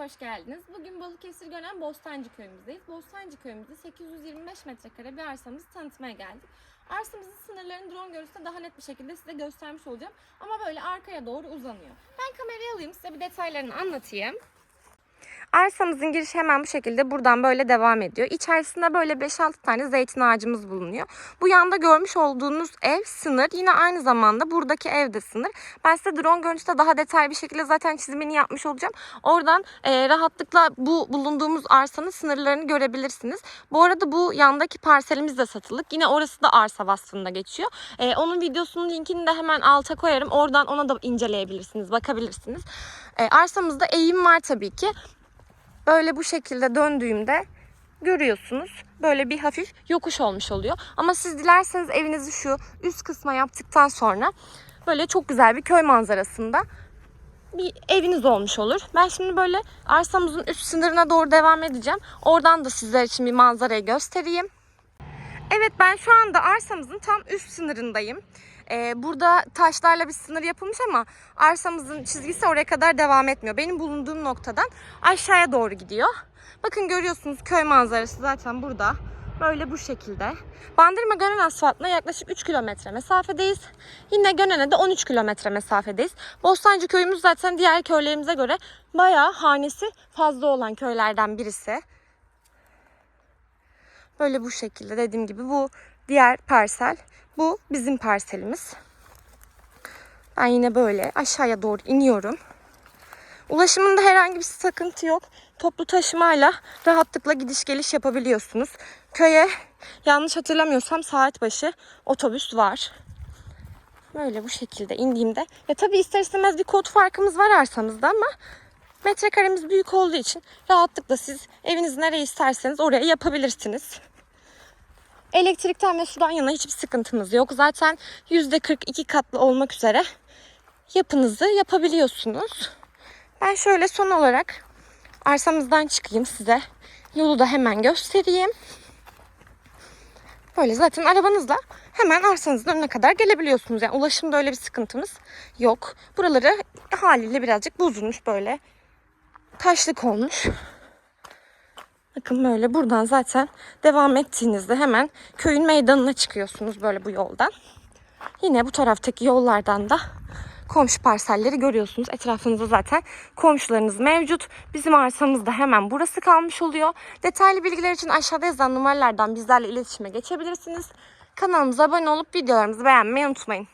hoş geldiniz. Bugün Balıkesir Gölen Bostancı köyümüzdeyiz. Bostancı köyümüzde 825 metrekare bir arsamızı tanıtmaya geldik. Arsamızın sınırlarını drone görüntüsünde daha net bir şekilde size göstermiş olacağım. Ama böyle arkaya doğru uzanıyor. Ben kamerayı alayım size bir detaylarını anlatayım. Arsamızın girişi hemen bu şekilde buradan böyle devam ediyor. İçerisinde böyle 5-6 tane zeytin ağacımız bulunuyor. Bu yanda görmüş olduğunuz ev sınır. Yine aynı zamanda buradaki ev de sınır. Ben size drone görüntüsünde daha detaylı bir şekilde zaten çizimini yapmış olacağım. Oradan e, rahatlıkla bu bulunduğumuz arsanın sınırlarını görebilirsiniz. Bu arada bu yandaki parselimiz de satılık. Yine orası da arsa vasfında geçiyor. E, onun videosunun linkini de hemen alta koyarım. Oradan ona da inceleyebilirsiniz, bakabilirsiniz. E, arsamızda eğim var tabii ki böyle bu şekilde döndüğümde görüyorsunuz. Böyle bir hafif yokuş olmuş oluyor. Ama siz dilerseniz evinizi şu üst kısma yaptıktan sonra böyle çok güzel bir köy manzarasında bir eviniz olmuş olur. Ben şimdi böyle arsamızın üst sınırına doğru devam edeceğim. Oradan da sizler için bir manzarayı göstereyim. Evet ben şu anda arsamızın tam üst sınırındayım. Ee, burada taşlarla bir sınır yapılmış ama arsamızın çizgisi oraya kadar devam etmiyor. Benim bulunduğum noktadan aşağıya doğru gidiyor. Bakın görüyorsunuz köy manzarası zaten burada. Böyle bu şekilde. Bandırma Gönen asfaltına yaklaşık 3 kilometre mesafedeyiz. Yine Gönen'e de 13 kilometre mesafedeyiz. Bostancı köyümüz zaten diğer köylerimize göre bayağı hanesi fazla olan köylerden birisi. Böyle bu şekilde dediğim gibi bu diğer parsel. Bu bizim parselimiz. Ben yine böyle aşağıya doğru iniyorum. Ulaşımında herhangi bir sıkıntı yok. Toplu taşımayla rahatlıkla gidiş geliş yapabiliyorsunuz. Köye yanlış hatırlamıyorsam saat başı otobüs var. Böyle bu şekilde indiğimde. Ya tabii ister istemez bir kod farkımız var arsamızda ama metrekaremiz büyük olduğu için rahatlıkla siz evinizi nereye isterseniz oraya yapabilirsiniz. Elektrikten ve sudan yana hiçbir sıkıntımız yok. Zaten %42 katlı olmak üzere yapınızı yapabiliyorsunuz. Ben şöyle son olarak arsamızdan çıkayım size. Yolu da hemen göstereyim. Böyle zaten arabanızla hemen arsanızın önüne kadar gelebiliyorsunuz. Yani ulaşımda öyle bir sıkıntımız yok. Buraları haliyle birazcık bozulmuş böyle. Taşlık olmuş. Bakın böyle buradan zaten devam ettiğinizde hemen köyün meydanına çıkıyorsunuz böyle bu yoldan. Yine bu taraftaki yollardan da komşu parselleri görüyorsunuz. Etrafınızda zaten komşularınız mevcut. Bizim arsamız da hemen burası kalmış oluyor. Detaylı bilgiler için aşağıda yazan numaralardan bizlerle iletişime geçebilirsiniz. Kanalımıza abone olup videolarımızı beğenmeyi unutmayın.